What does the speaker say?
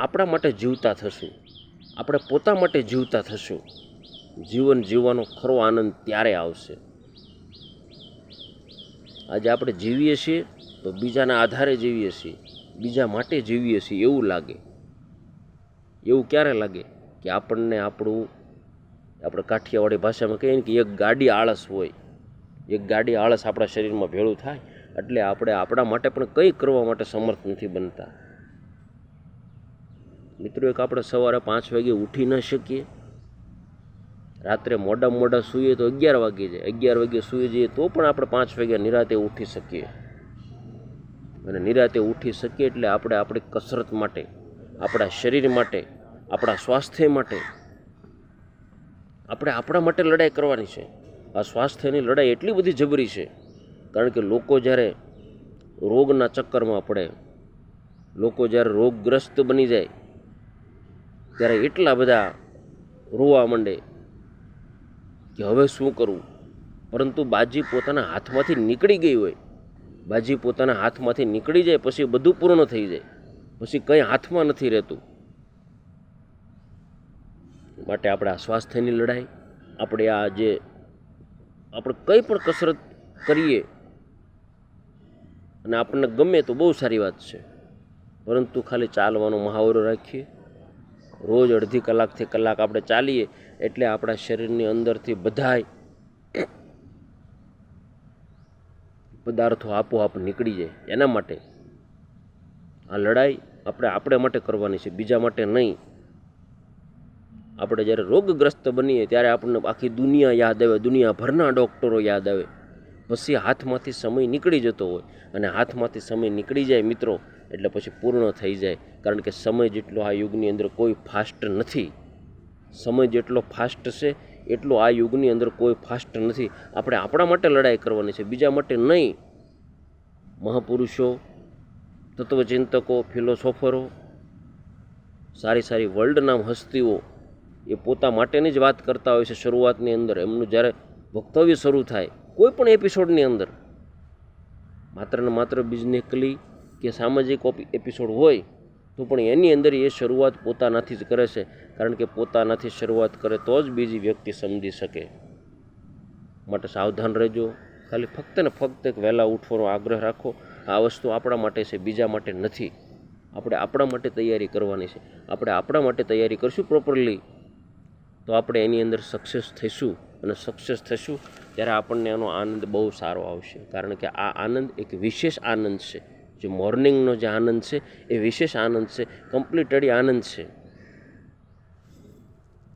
આપણા માટે જીવતા થશું. આપણે પોતા માટે જીવતા થશું. જીવન જીવવાનો ખરો આનંદ ત્યારે આવશે. આજે આપણે જીવીએ છીએ તો બીજાના આધારે જીવીએ છીએ. બીજા માટે જીવીએ છીએ એવું લાગે. એવું ક્યારે લાગે કે આપણને આપણું, આપણે કાઠિયાવાડી ભાષામાં કહીએ ને કે એક ગાડી આળસ હોય. એક ગાડી આળસ આપણા શરીરમાં ભેળું થાય. એટલે આપણે આપણા માટે પણ કંઈ કરવા માટે સમર્થ નથી બનતા. મિત્રો, એક આપણે સવારે પાંચ વાગે ઉઠી ન શકીએ. રાત્રે મોડા મોડા સૂઈએ તો અગિયાર વાગે જાય. અગિયાર વાગે સૂઈ જઈએ તો પણ આપણે પાંચ વાગ્યા નિરાતે ઉઠી શકીએ. અને નિરાતે ઉઠી શકીએ એટલે આપણે આપણી કસરત માટે, આપણા શરીર માટે, આપણા સ્વાસ્થ્ય માટે, આપણે આપણા માટે લડાઈ કરવાની છે. આ સ્વાસ્થ્યની લડાઈ એટલી બધી જબરી છે, કારણ કે લોકો જ્યારે રોગના ચક્કરમાં પડે, લોકો જ્યારે રોગગ્રસ્ત બની જાય ત્યારે એટલા બધા રોવા માંડે કે હવે શું કરવું પરંતુ બાજી પોતાના હાથમાંથી નીકળી ગઈ હોય. બાજી પોતાના હાથમાંથી નીકળી જાય પછી બધું પૂર્ણ થઈ જાય. પછી કંઈ હાથમાં નથી રહેતું. માટે આપણે આ સ્વાસ્થ્યની લડાઈ, આપણે આ જે આપણે કંઈ પણ કસરત કરીએ અને આપણને ગમે તો બહુ સારી વાત છે. પરંતુ ખાલી ચાલવાનો મહાવરો રાખીએ. રોજ અડધી કલાકથી કલાક આપણે ચાલીએ એટલે આપણા શરીરની અંદરથી બધાય પદાર્થો આપોઆપ નીકળી જાય એના માટે. આ લડાઈ આપણે આપણે માટે કરવાની છે, બીજા માટે નહીં. આપણે જ્યારે રોગગ્રસ્ત બનીએ ત્યારે આપણને આખી દુનિયા યાદ આવે, દુનિયાભરના ડૉક્ટરો યાદ આવે. પછી હાથમાંથી સમય નીકળી જતો હોય અને હાથમાંથી સમય નીકળી જાય મિત્રો એટલે પછી પૂર્ણ થઈ જાય. કારણ કે સમય જેટલો આ યુગની અંદર કોઈ ફાસ્ટ નથી. સમય જેટલો ફાસ્ટ છે, એટલો આ યુગની અંદર કોઈ ફાસ્ટ નથી. આપણે આપણા માટે લડાઈ કરવાની છે, બીજા માટે નહીં. મહાપુરુષો, તત્વચિંતકો, ફિલોસોફરો, સારી સારી વર્લ્ડ નામ હસ્તીઓ, એ પોતા માટેની જ વાત કરતા હોય છે શરૂઆતની અંદર. એમનું જ્યારે વક્તવ્ય શરૂ થાય, કોઈ પણ એપિસોડની અંદર, માત્ર ને માત્ર બિઝનેકલી કે સામાજિક એપિસોડ હોય, તો પણ એની અંદર એ શરૂઆત પોતાનાથી જ કરે છે. કારણ કે પોતાનાથી શરૂઆત કરે તો જ બીજી વ્યક્તિ સમજી શકે. માટે સાવધાન રહેજો. ખાલી ફક્ત ને ફક્ત એક વહેલા ઉઠવાનો આગ્રહ રાખો. આ વસ્તુ આપણા માટે છે, બીજા માટે નથી. આપણે આપણા માટે તૈયારી કરવાની છે. આપણે આપણા માટે તૈયારી કરશું પ્રોપરલી તો આપણે એની અંદર સક્સેસ થઈશું. અને સક્સેસ થશું ત્યારે આપણને એનો આનંદ બહુ સારો આવશે. કારણ કે આ આનંદ એક વિશેષ આનંદ છે. જે મોર્નિંગનો જે આનંદ છે એ વિશેષ આનંદ છે કમ્પ્લીટલી આનંદ છે.